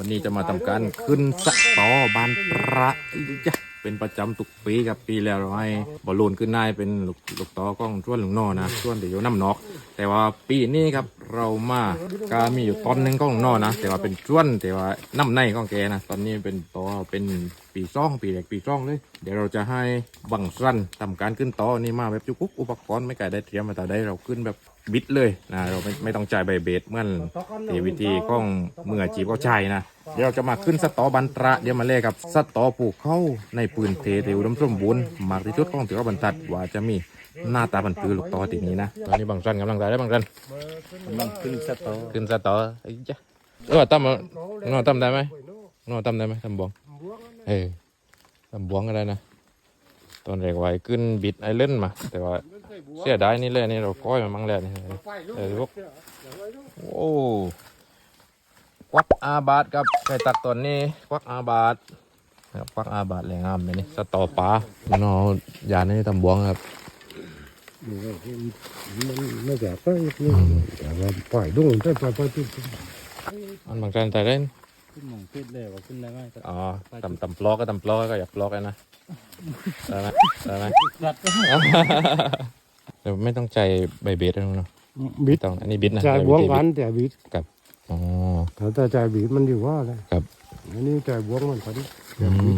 วันนี้จะมาทำการขึ้นสะตอบานประจ้ะ เป็นประจำทุกปีครับปีแล้วเราให้บอลลูนขึ้นนายเป็นลูกลูกตอกล้องช่วนหลวงนอนะช่วนเดี๋ยวน้ำนอก แต่ว่าปีนี้ครับเรามาก็มีอยู่ตอนหนึงก็หลวงนอนะ แต่ว่าเป็นช่วนแต่ว่าน้ำในของแกนะตอนนี้เป็นตอเป็นปีซ่องปีแรกปีซ่องเลย เดี๋ยวเราจะให้บังสั้นทำการขึ้นตอนี่มาแบบจุกุกอุปกรณ์ไม่ไกลได้เตรียมมาแต่ได้เราขึ้นแบบบิดเลยนะเราไม่ไม่ต้องจ่ายใบเบสเหมื่อนเทวิธีกล้องมืออาจีบก็ใช่นะ เดี๋ยวเราจะมาขึ้นสตอบันตระเดี๋ยวมาเล่กับสตอปลูกเข้าในปืนเทเทวดมสมบูรณ์มากที่สุดของถือว่าบรรทัดว่าจะมีหน้าตาบันปือลูกตอตินี้นะตอนนี้บางสั้นกำลังได้ได้บางสั้นมันขึ้นสตอขึ้นสตอไอ้จ้ะเออตั้มนอตั้มได้ไหมนอตั้มได้ไหมตั้มบวงเออตั้มบวงก็ได้นะตอนแรกไว้ขึ้นบิดไอเล่นมา แต่ว่าเสียดายนี่เลยนี่เราก้อยมามั่งแล้วนี่เออพวกโอ้ ควักอาบาทกับไก่ตักตอนนี้ควักอาบาทนะครับควักอาบาทแรงงามเลยนี่สตอปลานอยานี่ตั้มบวงครับมันไม่แก่ก็นี่แต่ว่าปล่อยดุ้งได้ปล่อยปล่อยที่มันบางการแต่เล่นขึ้นหมองขึ้นเลยว่าขึ้นได้ไหมอ๋อตำตำปลอกก็ตำปลอกก็อย่าปลอกกันนะได้ไหมได้ไหมรัดก็เดี๋ยวไม่ต้องใจใบเบสแล้วเนาะบิดต้องอันนี้บิดนะใจบวงหวานแต่บิดอ๋อ แต่ใจบิดมันอยู่ว่าเลยครับ อันนี้ใจบวงมันเขาดิอืม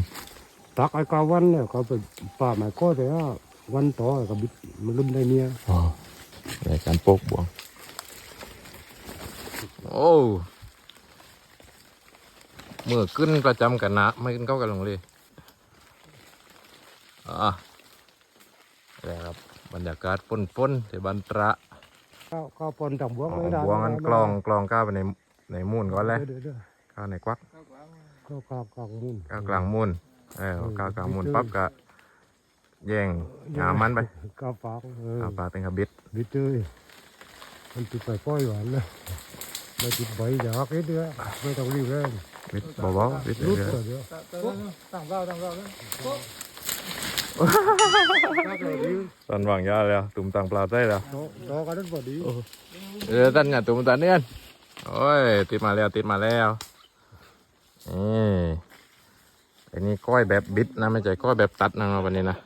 ตักไอ้กาวันเนี่ยเขาไปป่าไม้ก็แต่ว่าวันต่อกับบิดมันรุ่นได้เนี่ยอ๋อรายการโปกบวง โอ้เมื่อขึ้นประจำกันนะไม่ขึ้นเข้ากันลงเลยอะแล้วครับบรรยากาศปนๆที่บันตระข้าวข้าวปนต่างบวงอ๋อไม่ได้บวงกันกลองกลองก้าวไปใน ในมูนก่อนเลยเดี๋ยวเดี๋ยวก้าวในควักข้าวข้าวข้าวมุนก้าวกลางมูนเออก้าวกลางมูนปั๊บก็แย่งงามมันไปข้าวฟางเออเอาปลาเป็นขบิดบิดเลยมันติดไปป้อยหวานนะไม่ติดใบอยากเอ็ดเดียวไม่ต้องรีบเร่งบิดเบาๆบิดรุดเรื่อยตัวเดียวตั้งเบ้าตั้งเบ้าๆตอนวางยาแล้วตุ่มตังปลาได้แล้วโตโตกันนั้นพอดีเออตันเนี่ยตุ่มตันเนี่ย โอ้ย ติดมาแล้วติดมาแล้วนี่อันนี้ก้อยแบบบิดนะไม่ใช่ก้อยแบบตัดนะวันนี้นะ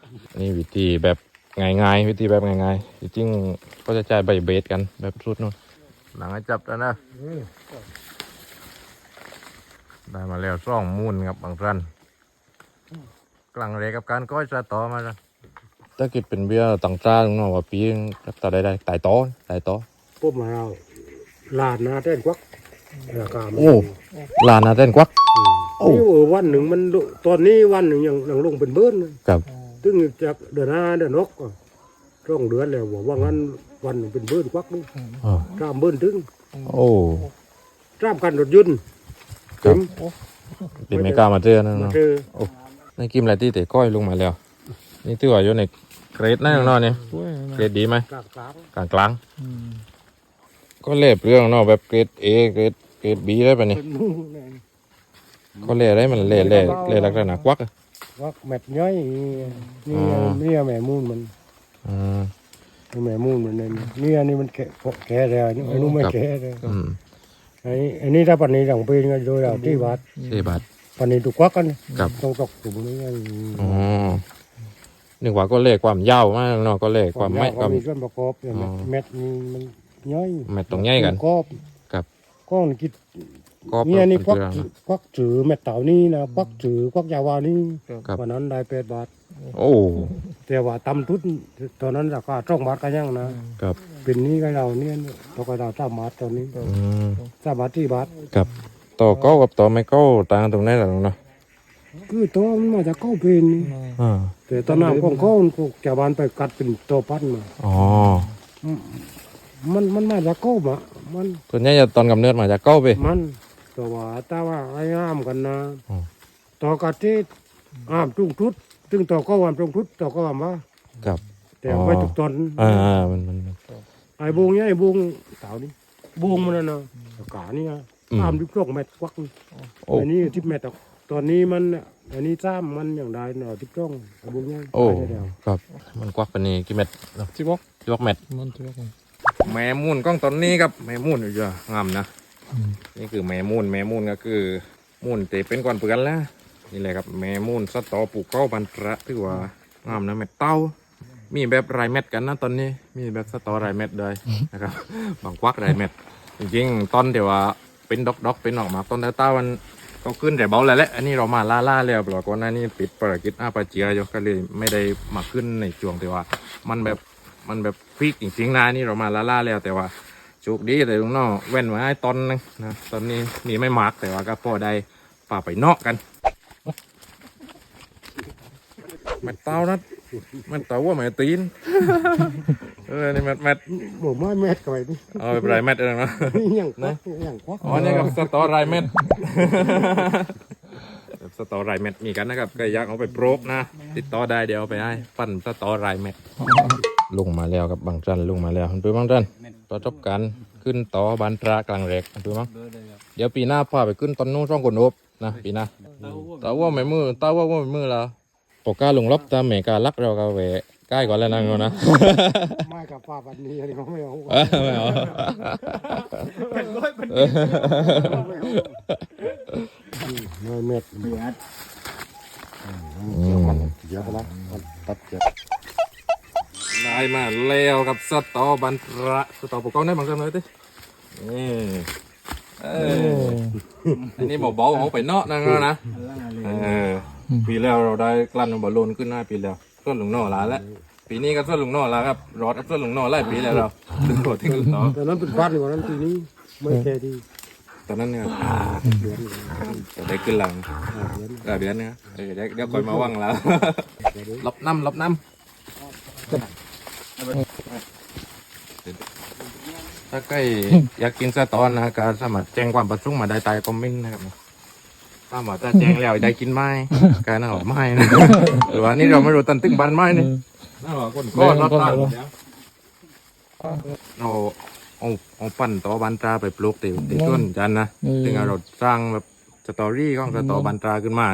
นี่วิธีแบบง่ายๆวิธีแบบง่ายๆจริงๆก็จะใช้ใบเบสกันแบบสุดนู่นหลังจับแล้วนะได้มาแล้วซ่องมูนครับบางท่านกลางเรกับการก้อยสะต่อมาแล้วถ้ากิดเป็นเบี้ยต่างชาติเนาะว่าปีรับต่อได้ได้ตายต่อตายต่อปุ๊บมาเอา ลาดนาเต้นควักราคามันโอ้ ลานนาเต้นกวัก โอ้ นี่เออวันหนึ่งมันลงตอนนี้วันหนึ่งยังยังลงเป็นเบิ้ลเลยกับตึงจากเดือนหน้าเดือนนกก็ร่องเดือนแล้วว่าว่างั้นวันหนึ่งเป็นเบิ้ลควักนี่อ๋อ ตามเบิ้ลถึงโอ้ตามกันรถยนต์ครับถึงเป็นไม่กล้ามาเจอนะมาเนาะเจอในกิมอะไรที่เตะก้อยลงมาแล้ว นี่ถือว่าอยู่ในเกรดนั่นเนาะเนี่ยเกรดดีไหมกลางกลางกลางกลางๆ ก็เล็บเรื่องเนาะแบบเกรดเอเกรดเกรดบีได้ปะนี่เป็นมูแน่ก็เล่ได้มันเล่เล่เล่ลักษณะควักอะควักแมทย่อยนี่อ๋อนี่แม่มูนมันอืมนี่แม่มูนมันเนี่ยนี่อันนี้มันแก่แก่แล้วนี่อันนู้นไม่ครับ แก่เลยอืมอันนี้อันนี้ถ้าปันนี้หลังปีนก็โดยเราที่วัดเสบาท ปันนี้ถูกควักกันครับ ต้องตกถุงนี้กันอ๋อนึกว่าก็เล่ความยาวมากเนาะก็เล่ความไม่คก็วามมีส่วนประกอบเนี่ยอ๋อ เม็ดนี่มัน ย่อยแมตตรงใหญ่กันกรอบครับก้อนกิดก็เนี่ยนี่ควักเกลือควักถือเม็ดเต่านี่นะควักถือควักยาวานี่ครับวันนั้นได้แปดบาทโอ้แต่ว่าตำทุนตอนนั้นราคาสองบาทก็ยังนะครับเป็นนี้ก็เราเนี่ยตกกระดาษสามบาทตอนนี้อืมสามบาทที่บาทครับต่อเก้ากับต่อไม่เก้าต่างตรงไหนล่ะลุงเนาะคือตัวมันมาจากเก้าเป็นนี่อ่าแต่ตอนนั้นของเขาพวกชาวบ้านไปกัดเป็นตัวพันมาอ๋อ มันมันมาจากเก้ามามันส่วนใหญ่จะตอนกำเนิดมาจากเก้าไป มันตัวว่าแต่ว่าไอ้ห้ามกันนะอ๋อต่อกะทิห้ามจุงทุดถึงต่อก็วันจุงทุดต่อก็วันว่าครับ แต่อ๋อไว้ทุกตอนอ่าอ่ามันมันไอ้บุงเนี่ยไอ้บุงเต่านี่บุงมันน่ะนะกานี่ฮะอืมห้ามทุกโรคเม็ดควักนี่โอ้อันนี้ทิพเม็ดอะตอนนี้มันน่ะอันนี้ซ้ำมันอย่างใดเนาะทิพร่องไอ้บุงเนี่ยโอ้ ไปได้แล้วครับ มันกวักเป็นนี่กี่เม็ดเนาะจิบอกยกเม็ดมันจิบอก แม่มูนกล้องตอนนี้ครับแม่มูนอยู่จ้ะงามนะนี่คือแม่มูนแม่มูนก็คือมูนเตเป็นก่อนเปือนแล้วนี่แหละครับแม่มูนสตอปลูกเก้าบันประถือว่างามนะเม็ดเต้ามีแบบรายเม็ดกันนะตอนนี้มีแบบสตอรายเม็ดด้วยนะครับบางควักรายเม็ดจริงๆตอนเดี๋ยวว่าเป็นดอกดอกๆเป็นออกมาต้นเต้าๆมันก็ขึ้นแต่เบาแล้วแหละอันนี้เรามาล่าล่าๆแล้วบอกว่าหน้านี้ปิดภารกิจอาปาเจียอยู่ก็เลยไม่ได้มาขึ้นในช่วงแต่ว่า มันแบบ มันแบบพีกจริงๆนะนี่เรามาล่าล่าๆแล้วแต่ว่าโชคดีเลยลุงน้องแว่นไว้ตอนนึงนะตอนนี้มีไม่มากแต่ว่าก็พอได้ป่าไปนอกกันแมตเต้านะแมตเต้าว่าแมตตีนเออนี่แมตแมตบ่ไม้เม็ดก็ไปนี่เอาไปไรแมตเองนะยังควักยังควักอ๋อนี่กับสตอไรเม็ดสตอไรเม็ดมีกันนะครับก็อยากเอาไปโปรกนะ ติดต่อได้เดี๋ยวเอาไปให้ปั้นสตอไรเม็ด ลงมาแล้วกับบางจันลงมาแล้วดูบางจันประจบกันขึ้นต่อบานตรากลางเรกดูมั้งเดี๋ยวปีหน้าพาไปขึ้นต้นนู้นช่องกนบนะปีหน้าตาว่าไม่มือตาว่าว่าไม่มือแล้วปกกล้าลงรบตามเมกาลักเราก็แหวใกล้ก่อนแล้วนะเรานะไม้กับป้าบันนี้อะไรเขาไม่เอาเออไม่เอาเออไม้เม็ดเบียดเดี๋ยวนะตัดเจ็บ ได้มาแล้วกับสตอบันตระสตอปกกล้องได้บางจันเลยดินี่เอออันนี้บอกเบาเอาไปเนาะนะนะเออปีแล้วเราได้กลั่นบอลลูนขึ้นหน้าปีแล้วส่วนหลวงนอลาแล้วปีนี้ก็ส่วนหลวงนอลาครับรอดกับส่วนหลวงนอไล่ปีแล้วเราถึงหัวที่ขึ้นต่อแต่นั้นเป็นฟันกว่านั้นทีนี้ไม่แค่ดีตอนนั้นเนี่ยเดือนจะได้ขึ้นหลังเดือนเออเดือนเนี่ยเออเดี๋ยวเดี๋ยวคอยมาว่างแล้วลบน้ำลบน้ำ ถ้าใกล้อยากกินสตอนนะก็สามารถแจ้งความประสงค์มาได้ใต้คอมเมนต์นะครับถ้าหมอจะแจ้งแล้วได้กินไหมการน่าหอไม่นะหรือว่านี่เราไม่รู้ตันตึงบันไหมนี่น่าหรอคนก็รอดตายเอาเอาเอาปั่นต่อบันตราไปปลูกติวติต้นจันนะถึงเอาเราสร้างแบบสตอรี่ของสตอบันตราขึ้นมา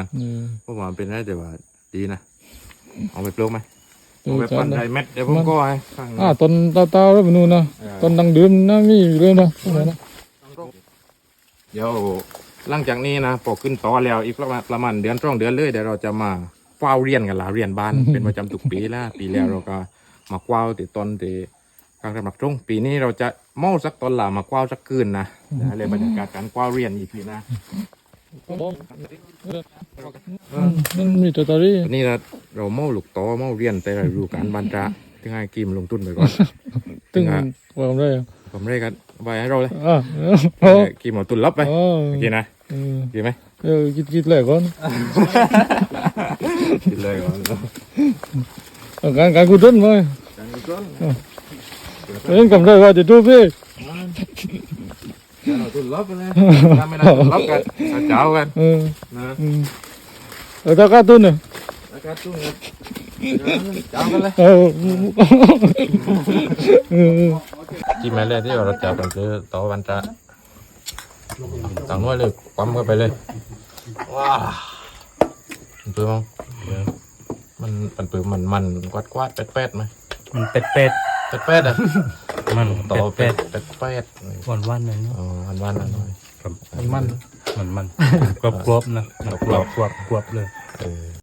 พวกมันเป็นได้แต่ว่าดีนะเอาไปปลูกไหม เอาไปปั่นไรเม็ดเดี๋ยวผมก็ให้ข้างอ่าต้นเต้าๆแล้วไปนู่นนะต้นดังเดิมนะมีอยู่เลยนะตรงไหนนะเดี๋ยวหลังจากนี้นะพอขึ้นต่อแล้วอีกประมาณประมาณเดือนสองเดือนเลยเดี๋ยวเราจะมาเฝ้าเรียนกันละเรียนบ้าน เป็นประจำทุกปีแล้วปีแล้วเราก็มาเฝ้าติดต้นติกลางสำหรับตรงปีนี้เราจะเมาสักตอนหลามาเฝ้าสักคืนนะนะเลยบรรยากาศการเฝ้าเรียนอีกทีนะมันมีตัวตอรี่วันนี้เรา เราเมาลูกต่อเมาเรียนแต่เราดูการบันตราถึงให้กิมลงทุนไปก่อนตึงอะความได้อะผมเรียกกันไว้ให้เราเลยอ่าเออกิมเอาตุนรับไปอ๋อโอเคนะเออโอเคไหมเออคิดคิดแรกก่อนกินเลยก่อนเอาการการกูต้นไว้การกุศลเล่นกับได้ว่าจะดูพี่เราตุนรับไปเลยถ้าไม่ได้ตุนรับกันเอาเจ้ากันเออนะอืมเออตาการตุ้นเนี่ย แล้วก็ตุ้นกันเจ้ากันเลยเออเออจิ้มไปเลยที่เราจับกันคือต่อบันตราสั่งน้อยเลยปั๊มเข้าไปเลยว้าเปื่อมั้งมันมันเปื่อมันมันกวาดกวาดแปดแปดไหมมันเป็ดเป็ดแป๊ดแป๊ดอะมันต่อเป็ดเป็เป็ดดแปดวันวันเลยเนอ๋อวันวันหน่อยมันมันมันมันกรอบกรอบนะกรอบกรอบกรอบเลยเออ